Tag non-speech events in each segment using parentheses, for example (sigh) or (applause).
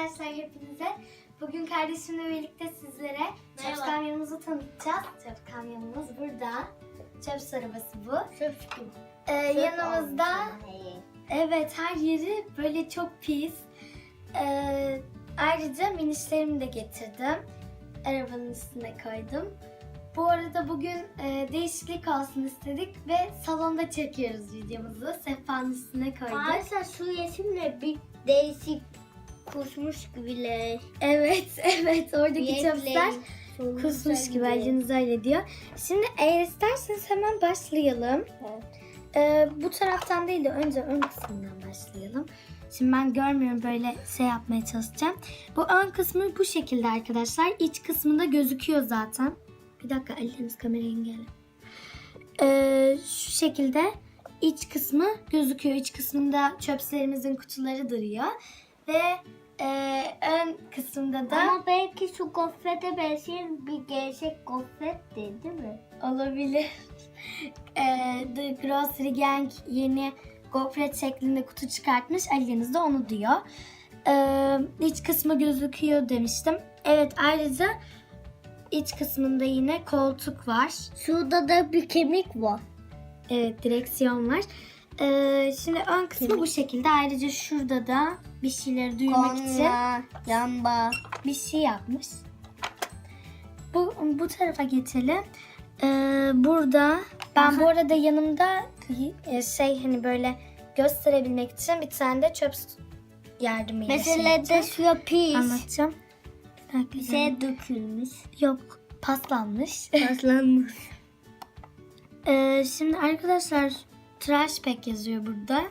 arkadaşlar hepinize. Bugün kardeşimle birlikte sizlere çöp Merhaba. kamyonumuzu tanıtacağız. Çöp kamyonumuz burada. Çöp arabası bu. Çöp. Ee, yanımızda evet her yeri böyle çok pis. Ee, ayrıca minişlerimi de getirdim. Arabanın üstüne koydum. Bu arada bugün e, değişiklik olsun istedik ve salonda çekiyoruz videomuzu. Sehpanın üstüne koyduk. Arkadaşlar şu yeşimle bir değişik kusmuş gibiler. Evet, (laughs) evet. Oradaki çöpler Kusmuş gibi eliniz öyle diyor. Şimdi eğer isterseniz hemen başlayalım. Ee, bu taraftan değil de önce ön kısmından başlayalım. Şimdi ben görmüyorum böyle şey yapmaya çalışacağım. Bu ön kısmı bu şekilde arkadaşlar. İç kısmında gözüküyor zaten. Bir dakika elleriniz kamerayı engelle. Ee, şu şekilde iç kısmı gözüküyor. İç kısmında çöplerimizin kutuları duruyor. Ve e, kısımda da Ama belki şu gofrete benzeyen bir gerçek gofret değil değil mi? Olabilir. Ee, The Grocery Gang yeni gofret şeklinde kutu çıkartmış. Ali'niz de onu diyor. Ee, iç kısmı gözüküyor demiştim. Evet ayrıca iç kısmında yine koltuk var. Şurada da bir kemik var. Evet direksiyon var. Ee, şimdi ön kısmı Kemik. bu şekilde. Ayrıca şurada da bir şeyleri duymak için Konya, lamba. bir şey yapmış. Bu bu tarafa geçelim. Ee, burada ben bu arada yanımda e, şey hani böyle gösterebilmek için bir tane de çöp yardımıyla şey Mesela de pis. anlatacağım. Bir şey dökülmüş. Yok paslanmış. Paslanmış. (laughs) Ee, şimdi arkadaşlar trash pack yazıyor burada.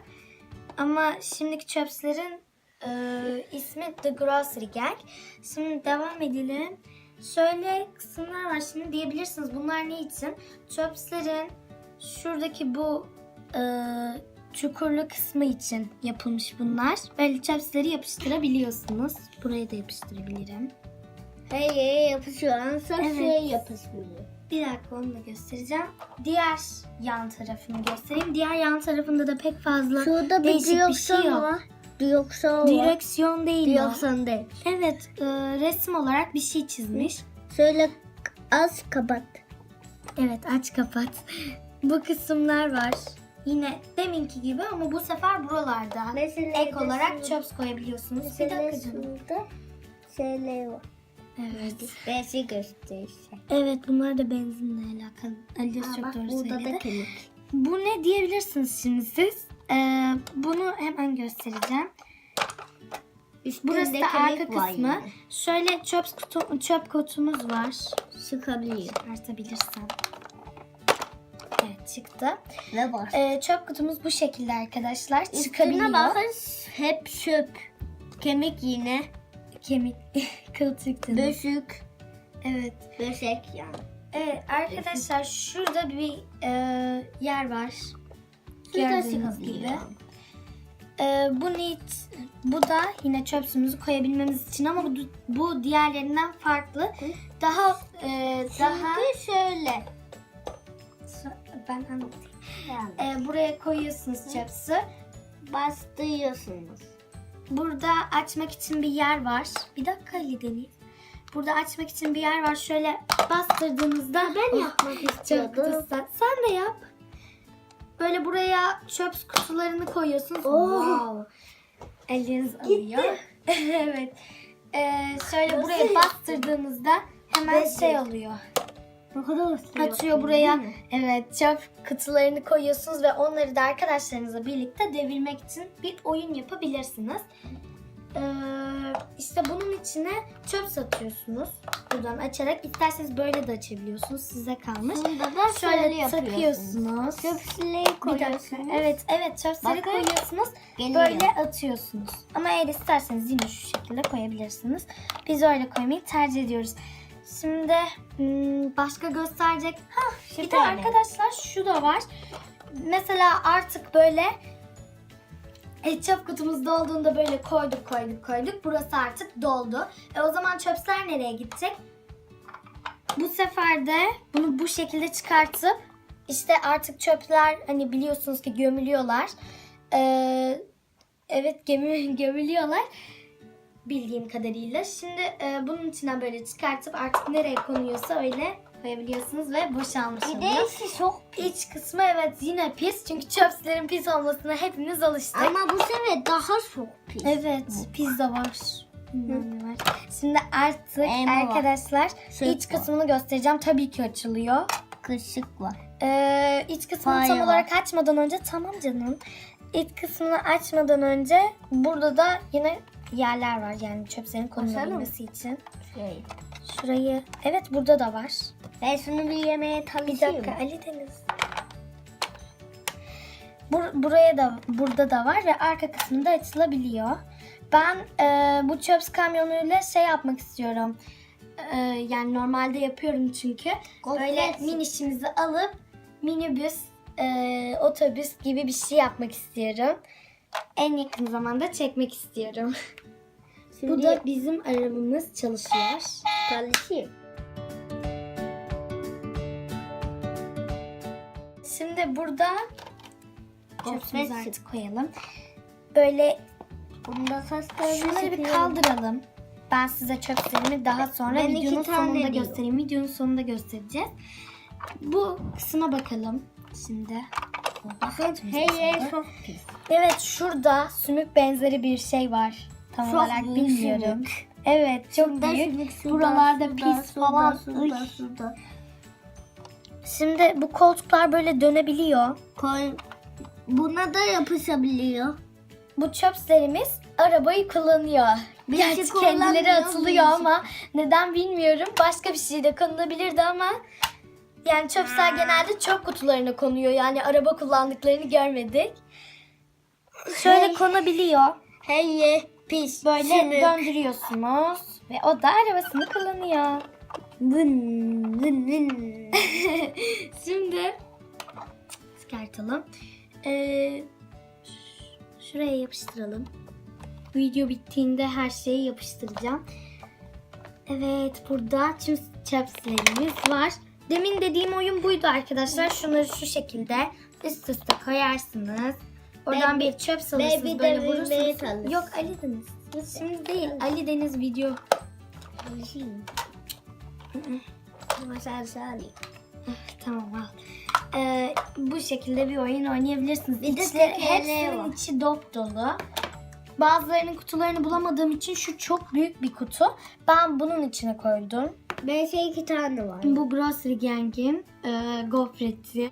Ama şimdiki çöpslerin e, ismi The Grocery Gang. Şimdi devam edelim. Şöyle kısımlar var. Şimdi diyebilirsiniz bunlar ne için? Çöpslerin şuradaki bu e, çukurlu kısmı için yapılmış bunlar. Böyle çöpsleri yapıştırabiliyorsunuz. Buraya da yapıştırabilirim. Her yere yapışıyor. Ansa Evet. şuraya yapışmıyor. Bir dakika onu da göstereceğim. Diğer yan tarafını göstereyim. Diğer yan tarafında da pek fazla Şurada değişik bir şey yok. var. Direksiyon. Direksiyon değil o. Direksiyon değil. Evet, e, resim olarak bir şey çizmiş. Şöyle az kapat. Evet, aç kapat. bu kısımlar var. Yine deminki gibi ama bu sefer buralarda. Mesela Ek olarak çöp koyabiliyorsunuz. Bir dakika canım. şeyler var. Evet. Bezi gösterirse. Evet, bunlar da benzinle alakalı. Ali çok doğru burada söyledi. da kemik. Bu ne diyebilirsiniz şimdi siz? Ee, bunu hemen göstereceğim. Burası Üstünde da arka kısmı. Şöyle çöp kutu, çöp kutumuz var. Sıkabiliyor. Çıkartabilirsem. Evet çıktı. Ve var. Ee, çöp kutumuz bu şekilde arkadaşlar. Üstüne Çıkabiliyor. bakın hep çöp. Kemik yine. Kemik (laughs) kıl çıktı. Böşük. Evet. Böşek yani. Evet arkadaşlar şurada bir e, yer var. Gördüğünüz gibi. Ee, bu nit, bu da yine çöpsümüzü koyabilmemiz için ama bu, bu diğerlerinden farklı. Daha e, daha Çünkü şöyle. ben anlatayım. Yani Ee, buraya koyuyorsunuz çöpsü. bastırıyorsunuz. Burada açmak için bir yer var. Bir dakika Ali Deniz. Burada açmak için bir yer var. Şöyle bastırdığınızda Ben Oh, yapmak istiyordum. Sen de yap. Böyle buraya çöp kutularını koyuyorsunuz. Oh. Wow. Eliniz alıyor. (laughs) evet. Ee, şöyle Nasıl buraya bastırdığınızda hemen Nasıl? şey oluyor. Ne kadar Açıyor buraya. Evet çöp kutularını koyuyorsunuz ve onları da arkadaşlarınızla birlikte devirmek için bir oyun yapabilirsiniz. Ee, işte bunun içine çöp satıyorsunuz. Buradan açarak isterseniz böyle de açabiliyorsunuz. Size kalmış. Bunda da Şöyle takıyorsunuz. Dakika. koyuyorsunuz. Evet, evet Bakın. koyuyorsunuz. Geliyor. Böyle atıyorsunuz. Ama eğer isterseniz yine şu şekilde koyabilirsiniz. Biz öyle koymayı tercih ediyoruz. Şimdi hmm, başka gösterecek. Ha, bir de arkadaşlar şu da var. Mesela artık böyle çöp kutumuz dolduğunda böyle koyduk koyduk koyduk. Burası artık doldu. E, o zaman çöpler nereye gidecek? Bu sefer de bunu bu şekilde çıkartıp işte artık çöpler hani biliyorsunuz ki gömülüyorlar. Ee, evet gömü, (laughs) gömülüyorlar. bildiğim kadarıyla. Şimdi e, bunun içinden böyle çıkartıp artık nereye konuyorsa öyle koyabiliyorsunuz ve boşalmış Bir de içi çok İç kısmı evet yine pis çünkü çöpslerin pis olmasına hepimiz alıştık. ama bu sefer daha çok pis. Evet pizza var. Bilmem ne var. Şimdi artık Elma var. arkadaşlar Süt iç var. kısmını göstereceğim. Tabii ki açılıyor. Kaşık var. Ee, iç kısmını Fare tam olarak açmadan önce tamam canım. İç kısmını açmadan önce burada da yine yerler var yani çöplerin konulabilmesi için. Şey. Şurayı evet burada da var. Ben şunu bir yemeye Bir çalışayım. dakika Ali Deniz. Bur- buraya da burada da var ve arka kısmında açılabiliyor. Ben e, bu çöp kamyonuyla şey yapmak istiyorum. E, yani normalde yapıyorum çünkü. Böyle Gofret. minişimizi alıp minibüs, e, otobüs gibi bir şey yapmak istiyorum. En yakın zamanda çekmek istiyorum. Şimdi Bu da bizim arabamız çalışıyor. Çalışayım. Şimdi burada çöpümüzü artık koyalım. Böyle Bunda şunları bir kaldıralım. Ben size çöplerimi daha sonra Ben videonun sonunda diyorum. göstereyim. Videonun sonunda göstereceğiz. Bu kısma bakalım şimdi. Her yer çok pis. Evet şurada sümük benzeri bir şey var. Tam Çok olarak bilmiyorum. sümük. Evet çok Şurada büyük. şurada, Buralarda şurada, pis şurada, falan. Şurada. Şimdi bu koltuklar böyle dönebiliyor. Koy. Buna da yapışabiliyor. Bu çöplerimiz arabayı kullanıyor. Birisi Gerçi kendileri atılıyor birisi- ama neden bilmiyorum. Başka bir şey de konulabilirdi ama yani çöpler genelde çöp kutularına konuyor. Yani araba kullandıklarını görmedik. Şöyle Hey. konabiliyor. Her pis. Böyle Sümük. döndürüyorsunuz ve o da arabasını kullanıyor. Vın vın vın. (laughs) Şimdi çıkartalım. Ee, şuraya yapıştıralım. Video bittiğinde her şeyi yapıştıracağım. Evet burada tüm çöplerimiz var. Demin dediğim oyun buydu arkadaşlar. Şunları şu şekilde üst üste koyarsınız. Oradan bir çöp salırsınız böyle vurursunuz. Yok Ali Deniz. Şimdi değil Ali Deniz video. (laughs) Tamam al. Ee, bu şekilde bir oyun oynayabilirsiniz. Bir İçleri, hepsinin içi dop dolu. Bazılarının kutularını bulamadığım için şu çok büyük bir kutu. Ben bunun içine koydum. Ben şey iki tane var. Bu Grocery Gang'in e, gofreti.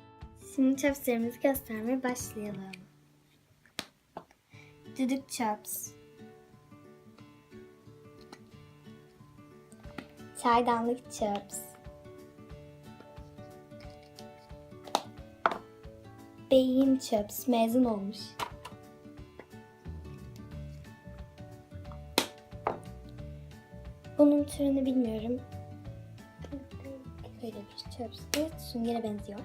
Şimdi chops'lerimizi göstermeye başlayalım. Düdük chops. Çaydanlık chops. Beyin chops mezun olmuş. Bunun türünü bilmiyorum. Böyle bir çöp. Süngere benziyor.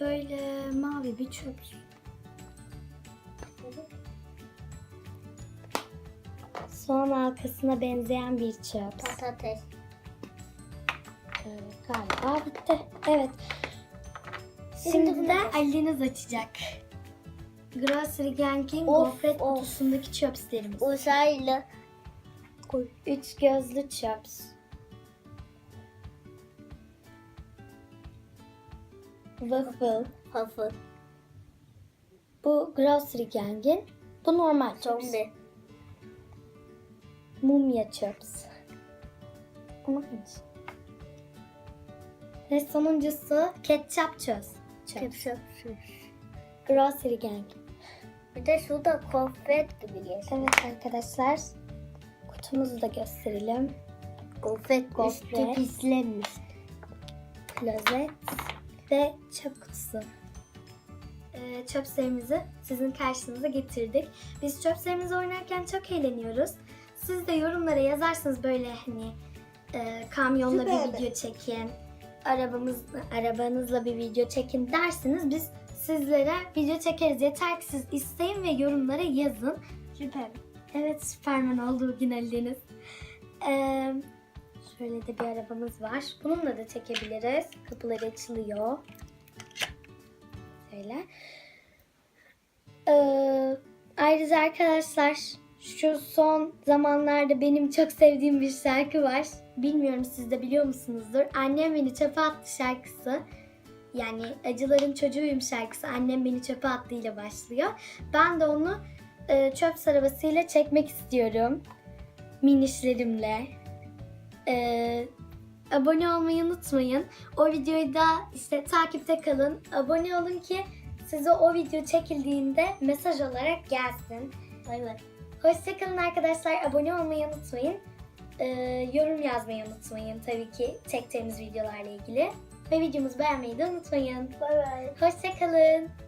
Böyle mavi bir çöp. Soğan halkasına benzeyen bir çöp. Patates. Ee, galiba bitti. Evet. Şimdi de Ali'niz açacak. Grocery Gang'in Of, gofret of. kutusundaki çöpslerimiz. Uzaylı. Üç gözlü çöps. Waffle. Hafı. Bu Grocery Gang'in. Bu normal çöps. Zombi. Mumya. Ama hiç. Ve sonuncusu ketçap çöps. Çöps. Kepsap. Grocery Gang. Bir de şurada konfet gibi geçiyor. Evet arkadaşlar. Kutumuzu da gösterelim. Gofret, Gofret. üstü pislenmiş. Klozet ve çöp kutusu. Ee, çöplerimizi sizin karşınıza getirdik. Biz çöplerimizi oynarken çok eğleniyoruz. Siz de yorumlara yazarsanız böyle hani e, kamyonla Süper. bir video çekin, arabamız arabanızla bir video çekin dersiniz biz sizlere video çekeriz. Yeter ki siz isteyin ve yorumlara yazın. Süper. Evet Süperman oldu bugün Ali Deniz. Ee, şöyle de bir arabamız var. Bununla da çekebiliriz. Kapıları açılıyor. Şöyle. Ee, ayrıca arkadaşlar Şu son zamanlarda benim çok sevdiğim bir şarkı var. Bilmiyorum siz de biliyor musunuzdur. Annem beni çöpe attı şarkısı. Yani acıların çocuğuyum şarkısı Annem beni çöpe attı ile başlıyor. Ben de onu e, çöp arabasıyla çekmek istiyorum. Minişlerimle. E, abone olmayı unutmayın. O videoyu da işte takipte kalın. Abone olun ki size o video çekildiğinde mesaj olarak gelsin. Evet. Hoşçakalın arkadaşlar. Abone olmayı unutmayın. Ee, yorum yazmayı unutmayın tabii ki çektiğimiz videolarla ilgili. Ve videomuzu beğenmeyi de unutmayın. Bay bay. Hoşçakalın.